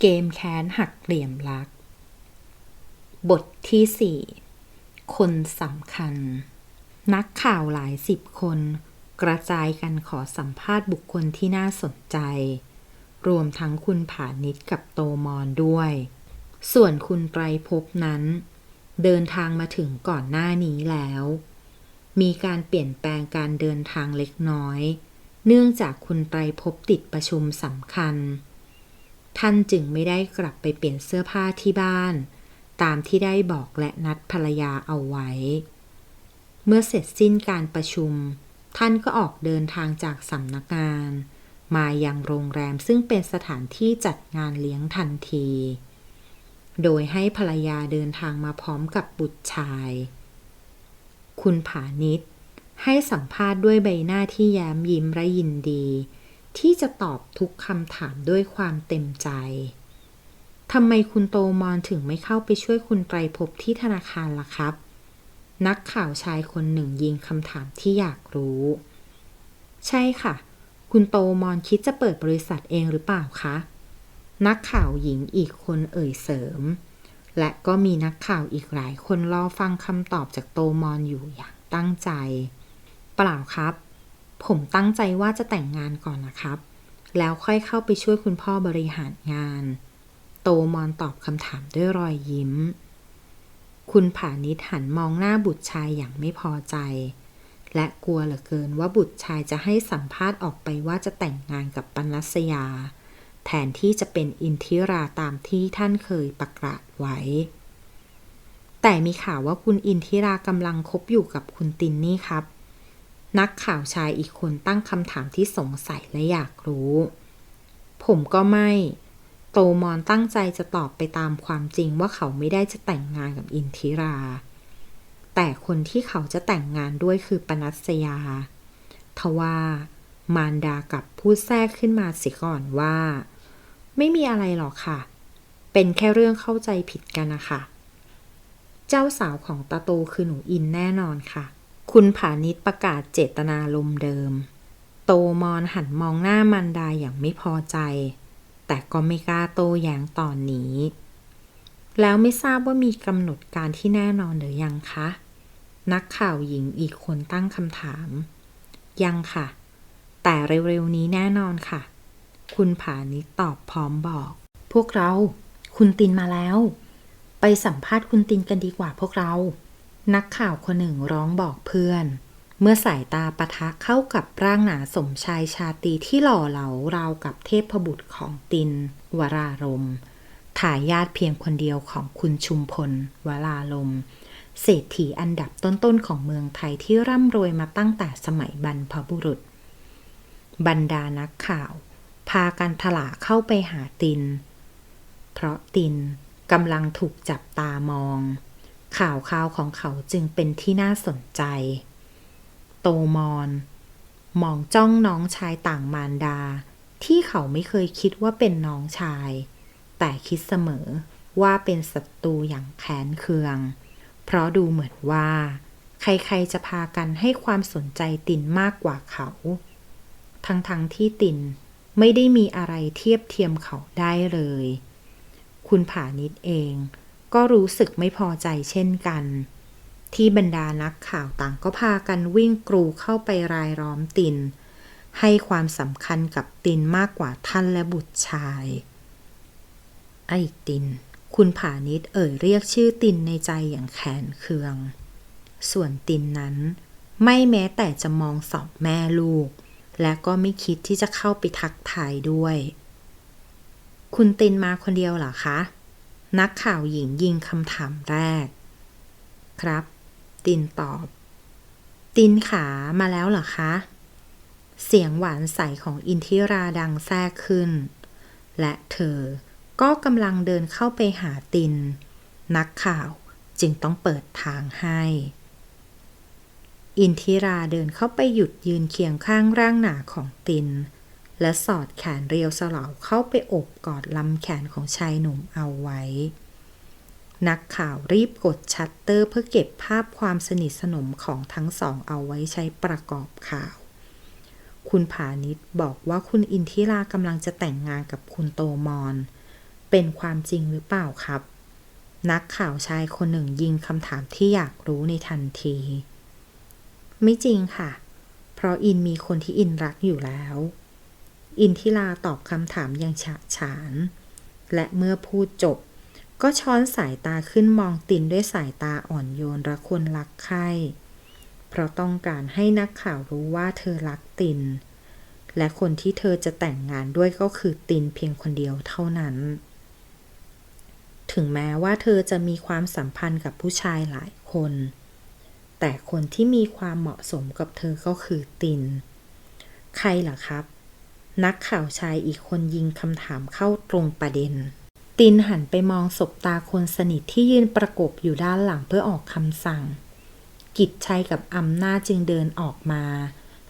เกมแค้นหักเหลี่ยมรัก บทที่สี่คนสำคัญ นักข่าวหลายสิบคน กระจายกันขอสัมภาษณ์บุคคลที่น่าสนใจ รวมทั้งคุณผานิชกับโตมอนด้วย ส่วนคุณไตรภพนั้น เดินทางมาถึงก่อนหน้านี้แล้ว มีการเปลี่ยนแปลงการเดินทางเล็กน้อย เนื่องจากคุณไตรภพติดประชุมสำคัญ ท่านจึงไม่ได้กลับไปเปลี่ยนเสื้อผ้าที่บ้าน ตามที่ได้บอกและนัดภรรยาเอาไว้ เมื่อเสร็จสิ้นการประชุม ท่านก็ออกเดินทางจากสำนักงาน มายังโรงแรมซึ่งเป็นสถานที่จัดงานเลี้ยงทันที โดยให้ภรรยาเดินทางมาพร้อมกับบุตรชาย คุณผานิชให้สัมภาษณ์ด้วยใบหน้าที่แย้มยิ้มและยินดี ที่จะตอบทุกคำถามด้วยความเต็มใจทำไมคุณโตมอนถึงไม่เข้าไปช่วยคุณไตรภพที่ธนาคารล่ะครับ นักข่าวชายคนหนึ่งยิงคำถามที่อยากรู้ ใช่ค่ะ คุณโตมอนคิดจะเปิดบริษัทเองหรือเปล่าคะ นักข่าวหญิงอีกคนเอ่ยเสริม และก็มีนักข่าวอีกหลายคนรอฟังคำตอบจากโตมอนอยู่อย่างตั้งใจ เปล่าครับ ผมตั้งใจว่าจะแต่งงานก่อนนะครับ แล้วค่อยเข้าไปช่วยคุณพ่อบริหารงาน โตมอนตอบคำถามด้วยรอยยิ้ม คุณผานิชหันมองหน้าบุตรชายอย่างไม่พอใจ และกลัวเหลือเกินว่าบุตรชายจะให้สัมภาษณ์ออกไปว่าจะแต่งงานกับปันัสยา แทนที่จะเป็นอินทิราตามที่ท่านเคยประกาศไว้ แต่มีข่าวว่าคุณอินทิรากำลังคบอยู่กับคุณตินนี่ครับ นักข่าวชายอีกคนตั้งคำถามที่สงสัยและอยากรู้ ผมก็ไม่ โตมอนตั้งใจจะตอบไปตามความจริงว่าเขาไม่ได้จะแต่งงานกับอินทิรา แต่คนที่เขาจะแต่งงานด้วยคือปนัสยา ทว่ามารดากับพูดแทรกขึ้นมาสียก่อนว่า ไม่มีอะไรหรอกค่ะ เป็นแค่เรื่องเข้าใจผิดกันนะคะ เจ้าสาวของตาโตคือหนูอินแน่นอนค่ะ คุณผานิชประกาศเจตนาลมเดิม โตมอนหันมองหน้ามันดาอย่างไม่พอใจ แต่ก็ไม่กล้าโต้แย้งตอนนี้ แล้วไม่ทราบว่ามีกำหนดการที่แน่นอนหรือยังคะ นักข่าวหญิงอีกคนตั้งคำถาม ยังค่ะ แต่เร็วๆนี้แน่นอนค่ะ คุณผานิชตอบพร้อมบอก พวกเรา คุณตินมาแล้ว ไปสัมภาษณ์คุณตินกันดีกว่าพวกเรา นักข่าวคนหนึ่งร้องบอกเพื่อน เมื่อสายตาปะทะเข้ากับร่างหนาสมชายชาตีที่หล่อเหลาราวกับเทพบุตรของติน วรารมถ่ายญาติเพียงคนเดียวของคุณชุมพลวลาลม เศรษฐีอันดับต้นๆของเมืองไทยที่ร่ำรวยมาตั้งแต่สมัยบรรพบุรุษ บรรดานักข่าว พากันถลาเข้าไปหาติน เพราะตินกำลังถูกจับตามอง ข่าวข่าวของเขาจึงเป็นที่น่าสนใจ โตมอนมองจ้องน้องชายต่างมารดา ที่เขาไม่เคยคิดว่าเป็นน้องชาย แต่คิดเสมอว่าเป็นศัตรูอย่างแค้นเคือง เพราะดูเหมือนว่า ใครๆจะพากันให้ความสนใจตินมากกว่าเขา ทั้งๆทที่ตินไม่ได้มีอะไรเทียบเทียมเขาได้เลย คุณผานิดเอง ก็รู้สึกไม่พอใจเช่นกัน ที่บรรดานักข่าวต่างก็พากันวิ่งกรูเข้าไปรายล้อมติน ให้ความสำคัญกับตินมากกว่าท่านและบุตรชาย ไอ้ติน คุณผานิดเอ่ยเรียกชื่อตินในใจอย่างแขนเคือง ส่วนตินนั้น ไม่แม้แต่จะมองสองแม่ลูก และก็ไม่คิดที่จะเข้าไปทักทายด้วย คุณตินมาคนเดียวเหรอคะ นักข่าวหญิงยิงคำถามแรก ครับ ตินตอบ ตินขามาแล้วเหรอคะ เสียงหวานใสของอินทิราดังแทรกขึ้น และเธอก็กำลังเดินเข้าไปหาติน นักข่าวจึงต้องเปิดทางให้ อินทิราเดินเข้าไปหยุดยืนเคียงข้างร่างหนาของติน และสอดแขนเรียวสลาวเข้าไปอบกอดลำแขนของชายหนุ่มเอาไว้ นักข่าวรีบกดชัตเตอร์เพื่อเก็บภาพความสนิทสนมของทั้งสองเอาไว้ใช้ประกอบข่าว คุณผานิชบอกว่าคุณอินทิรากำลังจะแต่งงานกับคุณโตมอน เป็นความจริงหรือเปล่าครับ นักข่าวชายคนหนึ่งยิงคำถามที่อยากรู้ในทันที ไม่จริงค่ะ เพราะอินมีคนที่อินรักอยู่แล้ว อินทิลาตอบคำถามอย่างฉะฉาน และเมื่อพูดจบ ก็ช้อนสายตาขึ้นมองตินด้วยสายตาอ่อนโยนระคนรักใครเพราะต้องการให้นักข่าวรู้ว่าเธอรักติน และคนที่เธอจะแต่งงานด้วยก็คือตินเพียงคนเดียวเท่านั้น ถึงแม้ว่าเธอจะมีความสัมพันธ์กับผู้ชายหลายคน แต่คนที่มีความเหมาะสมกับเธอก็คือติน ใครล่ะครับ นักข่าวชายอีกคนยิงคำถามเข้าตรงประเด็น ตินหันไปมองศบตาคนสนิทที่ยืนประกบอยู่ด้านหลังเพื่อออกคำสั่ง กิจชัยกับอำนาจจึงเดินออกมา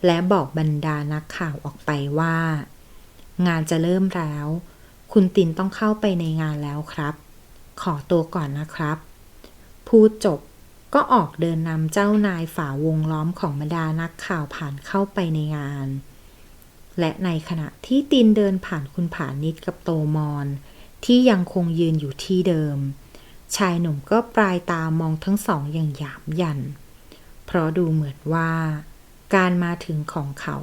และบอกบรรดานักข่าวออกไปว่า งานจะเริ่มแล้ว คุณตินต้องเข้าไปในงานแล้วครับ ขอตัวก่อนนะครับ พูดจบก็ออกเดินนำเจ้านายฝ่าวงล้อมของบรรดานักข่าวผ่านเข้าไปในงาน และในขณะที่ตินเดินผ่านคุณผานิดกับโตมอน ที่ยังคงยืนอยู่ที่เดิม ชายหนุ่มก็ปลายตามองทั้งสองอย่างหยามยัน เพราะดูเหมือนว่า การมาถึงของเขา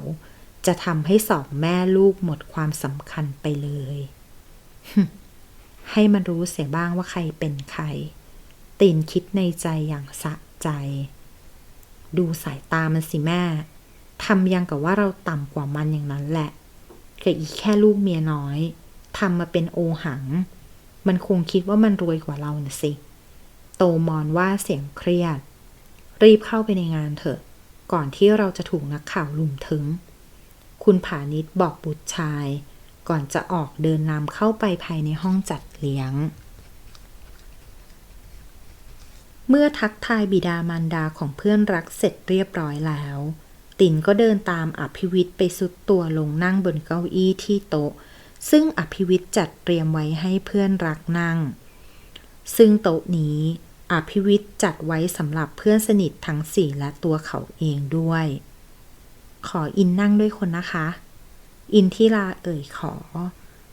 จะทำให้สองแม่ลูกหมดความสำคัญไปเลย ให้มันรู้เสียบ้างว่าใครเป็นใครตินคิดในใจอย่างสะใจ ดูสายตามันสิแม่ ทำยังกับว่าเราต่ำกว่ามันอย่างนั้นแหละกับอีกแค่ลูกเมียน้อยทำมาเป็นโอหัง มันคงคิดว่ามันรวยกว่าเราน่ะสิ โตมอนว่าเสียงเครียด รีบเข้าไปในงานเถอะ ก่อนที่เราจะถูกนักข่าวลุมถึง คุณผานิชบอกบุตรชาย ก่อนจะออกเดินนำเข้าไปภายในห้องจัดเลี้ยง เมื่อทักทายบิดามารดาของเพื่อนรักเสร็จเรียบร้อยแล้ว ตินก็เดินตามอภิวิทย์ไปสุดตัวลงนั่งบนเก้าอี้ที่โต๊ะ ซึ่งอภิวิทย์จัดเตรียมไว้ให้เพื่อนรักนั่ง ซึ่งโต๊ะนี้อภิวิทย์จัดไว้สำหรับเพื่อนสนิททั้งสี่และตัวเขาเองด้วย ขออินนั่งด้วยคนนะคะ อินทิราเอ่ยขอ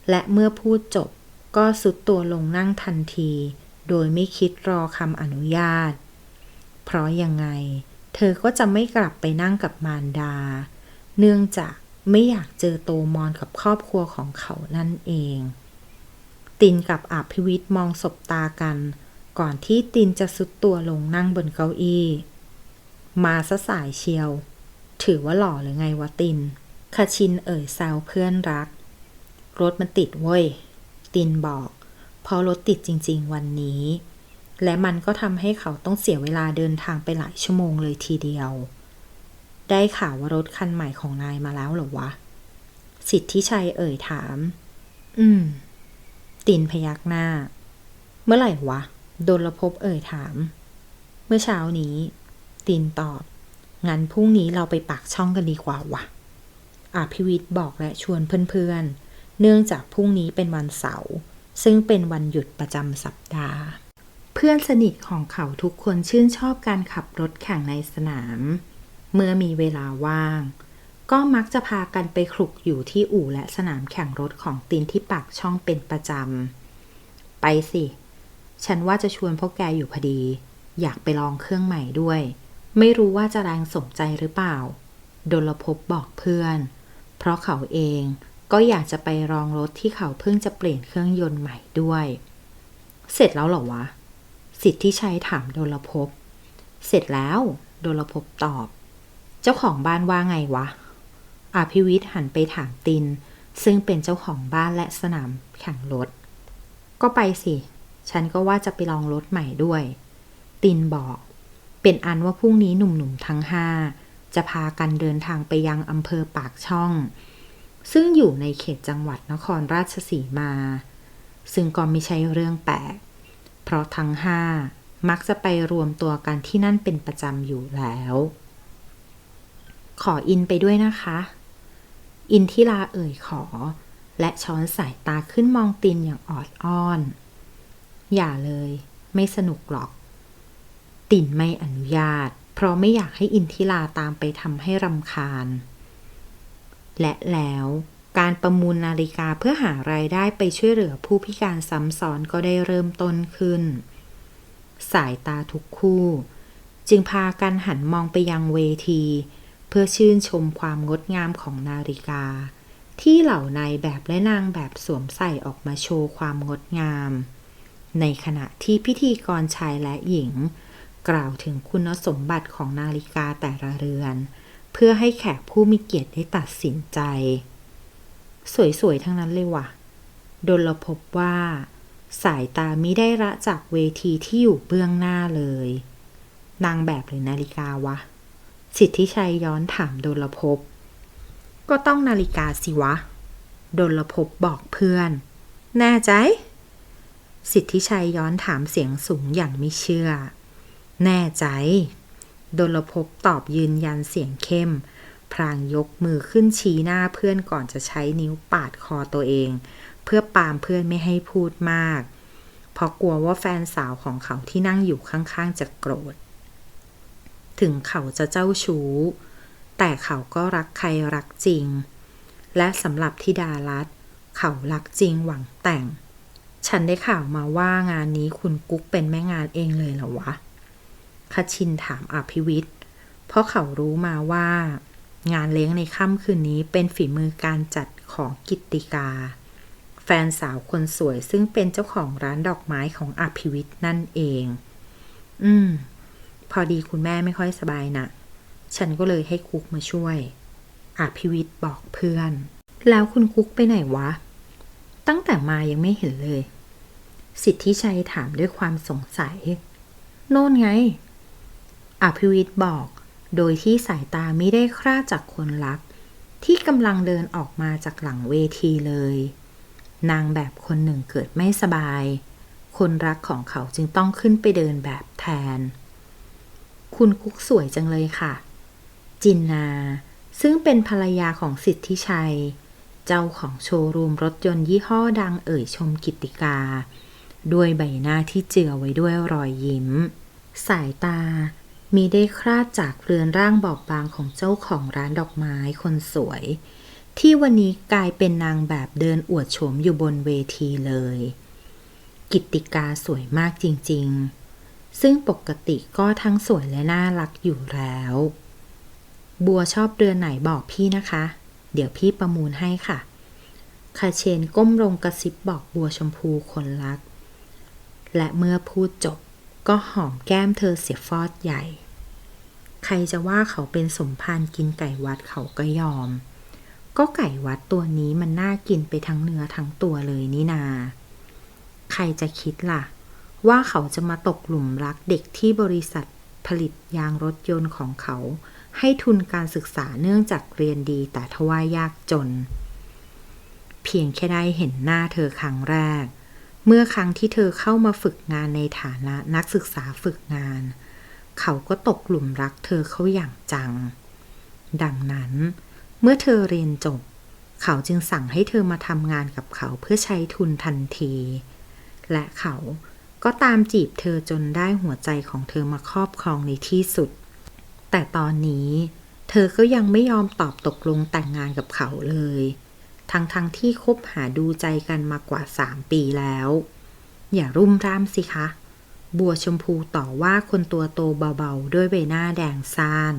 และเมื่อพูดจบก็สุดตัวลงนั่งทันที โดยไม่คิดรอคำอนุญาต เพราะยังไง เธอก็จะไม่กลับไปนั่งกับมารดา เนื่องจากไม่อยากเจอโตมอนกับครอบครัวของเขานั่นเอง ตินกับอภิวิทย์มองสบตากัน ก่อนที่ตินจะสุดตัวลงนั่งบนเก้าอี้ มาซะสายเชียว ถือว่าหล่อหรือไงวะตินคาชินเอ่ยแซวเพื่อนรัก รถมันติดเว้ย ตินบอก เพราะรถติดจริง ๆ วันนี้ และมันก็ทำให้เขาต้องเสียเวลาเดินทางไปหลายชั่วโมงเลยทีเดียว ได้ข่าวว่ารถคันใหม่ของนายมาแล้วเหรอวะ สิทธิชัยเอ่ยถาม อืม ตินพยักหน้า เมื่อไหร่วะ โดนละพบเอ่ยถาม เมื่อเช้านี้ ตินตอบ งั้นพรุ่งนี้เราไปปากช่องกันดีกว่าวะอภิวิทย์บอกและชวนเพื่อนๆ เนื่องจากพรุ่งนี้เป็นวันเสาร์ ซึ่งเป็นวันหยุดประจำสัปดาห์ เพื่อนสนิทของเขาทุกคนชื่นชอบการขับรถแข่งในสนาม เมื่อมีเวลาว่าง ก็มักจะพากันไปคลุกอยู่ที่อู่และสนามแข่งรถของตินที่ปากช่องเป็นประจำ ไปสิ ฉันว่าจะชวนพวกแกอยู่พอดี อยากไปลองเครื่องใหม่ด้วย ไม่รู้ว่าจะแรงสมใจหรือเปล่า ดลภพบอกเพื่อน เพราะเขาเองก็อยากจะไปลองรถที่เขาเพิ่งจะเปลี่ยนเครื่องยนต์ใหม่ด้วย เสร็จแล้วเหรอวะ สิทธิชัยถามโดลภพ เสร็จแล้วโดลภพตอบ เจ้าของบ้านว่าไงวะอภิวิทย์หันไปถามติน ซึ่งเป็นเจ้าของบ้านและสนามแข่งรถ ก็ไปสิ ฉันก็ว่าจะไปลองรถใหม่ด้วย ตินบอก เป็นอันว่าพรุ่งนี้หนุ่มๆทั้งห้าจะพากันเดินทางไปยังอำเภอปากช่อง ซึ่งอยู่ในเขตจังหวัดนครราชสีมา ซึ่งก็ไม่ใช่เรื่องแปลก เพราะทั้งห้ามักจะไปรวมตัวกันที่นั่นเป็นประจำอยู่แล้ว ขออินไปด้วยนะคะ อินทิลาเอ่ยขอ และช้อนสายตาขึ้นมองตินอย่างออดอ้อน อย่าเลย ไม่สนุกหรอก ตินไม่อนุญาต เพราะไม่อยากให้อินทิลาตามไปทำให้รำคาญ และแล้ว การประมูลนาฬิกาเพื่อหารายได้ไปช่วยเหลือผู้พิการซ้ำซ้อนก็ได้เริ่มต้นขึ้น สายตาทุกคู่ จึงพากันหันมองไปยังเวที เพื่อชื่นชมความงดงามของนาฬิกา ที่เหล่านายแบบและนางแบบสวมใส่ออกมาโชว์ความงดงาม ในขณะที่พิธีกรชายและหญิง กล่าวถึงคุณสมบัติของนาฬิกาแต่ละเรือน เพื่อให้แขกผู้มีเกียรติได้ตัดสินใจ สวยๆ ทั้งนั้นเลยว่ะดลพบว่า สายตามิได้ละจากเวทีที่อยู่เบื้องหน้าเลย นางแบบหรือนาฬิกาวะ สิทธิชัยย้อนถามดลภพ ก็ต้องนาฬิกาสิวะดลภพบอกเพื่อน แน่ใจ สิทธิชัยย้อนถามเสียงสูงอย่างไม่เชื่อ แน่ใจดลภพตอบยืนยันเสียงเข้ม พรางยกมือขึ้นชี้หน้าเพื่อนก่อนจะใช้นิ้วปาดคอตัวเอง เพื่อปามเพื่อนไม่ให้พูดมาก เพราะกลัวว่าแฟนสาวของเขาที่นั่งอยู่ข้างๆจะโกรธ ถึงเขาจะเจ้าชู้ แต่เขาก็รักใครรักจริง และสำหรับธิดารัตเขารักจริงหวังแต่ง ฉันได้ข่าวมาว่างานนี้คุณกุ๊กเป็นแม่งานเองเลยเหรอวะคชินถามอภิวิทย์เพราะเขารู้มาว่า งานเลี้ยงในค่ำคืนนี้เป็นฝีมือการจัดของกิตติกา แฟนสาวคนสวยซึ่งเป็นเจ้าของร้านดอกไม้ของอภิวิทย์นั่นเอง อืม พอดีคุณแม่ไม่ค่อยสบายนะฉันก็เลยให้คุกมาช่วยอภิวิทย์บอกเพื่อน แล้วคุณคุกไปไหนวะ ตั้งแต่มายังไม่เห็นเลย สิทธิชัยถามด้วยความสงสัย โน่นไงอภิวิทย์บอก โดยที่สายตาไม่ได้คร่าจากคนรัก ที่กำลังเดินออกมาจากหลังเวทีเลย นางแบบคนหนึ่งเกิดไม่สบาย คนรักของเขาจึงต้องขึ้นไปเดินแบบแทน คุณกุ๊กสวยจังเลยค่ะ จินนา ซึ่งเป็นภรรยาของสิทธิชัย เจ้าของโชว์รูมรถยนต์ยี่ห้อดังเอ่ยชมกิติกา ด้วยใบหน้าที่เจือไว้ด้วยรอยยิ้ม สายตา มีได้คลาดจากเรือนร่างบอบบางของเจ้าของร้านดอกไม้คนสวย ที่วันนี้กลายเป็นนางแบบเดินอวดโฉมอยู่บนเวทีเลย กิตติกาสวยมากจริงๆ ซึ่งปกติก็ทั้งสวยและน่ารักอยู่แล้ว บัวชอบเรือนไหนบอกพี่นะคะ เดี๋ยวพี่ประมูลให้ค่ะคาเชนก้มลงกระซิบบอกบัวชมพูคนรัก และเมื่อพูดจบก็หอมแก้มเธอเสียฟอดใหญ่ ใครจะว่าเขาเป็นสมภารกินไก่วัดเขาก็ยอม ก็ไก่วัดตัวนี้มันน่ากินไปทั้งเนื้อทั้งตัวเลยนี่นา ใครจะคิดล่ะ ว่าเขาจะมาตกหลุมรักเด็กที่บริษัทผลิตยางรถยนต์ของเขา ให้ทุนการศึกษาเนื่องจากเรียนดีแต่ทว่ายากจน เพียงแค่ได้เห็นหน้าเธอครั้งแรก เมื่อครั้งที่เธอเข้ามาฝึกงานในฐานะนักศึกษาฝึกงานเเขาก็ตกหลุมรักเธอเขาอย่างจัง ดังนั้น เมื่อเธอเรียนจบ เขาจึงสั่งให้เธอมาทำงานกับเขาเพื่อใช้ทุนทันที และเขาก็ตามจีบเธอจนได้หัวใจของเธอมาครอบครองในที่สุด แต่ตอนนี้เธอก็ยังไม่ยอมตอบตกลงแต่งงานกับเขาเลย ทั้งๆทที่คบหาดูใจกันมากว่าสามปีแล้ว อย่ารุ่มร่ามสิคะ บัวชมพูต่อว่าคนตัวโตเบาๆ ด้วยใบหน้าแดงซ่าน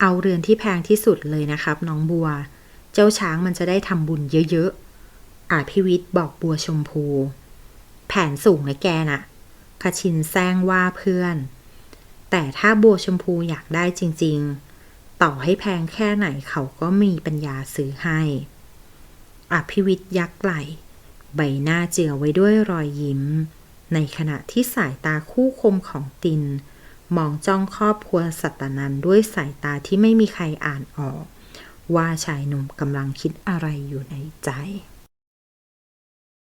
เอาเรือนที่แพงที่สุดเลยนะครับ น้องบัว เจ้าช้างมันจะได้ทำบุญเยอะๆอาพิวิทย์บอกบัวชมพู แผนสูงเลยแกน่ะคชินแซงว่าเพื่อน แต่ถ้าบัวชมพูอยากได้จริงๆ ต่อให้แพงแค่ไหนเขาก็มีปัญญาซื้อให้อภิวิทย์ยักไหล ใบหน้าเจือไว้ด้วยรอยยิ้ม ในขณะที่สายตาคู่คมของติน มองจ้องครอบครัวสัตนันด้วยสายตาที่ไม่มีใครอ่านออก ว่าชายหนุ่มกำลังคิดอะไรอยู่ในใจ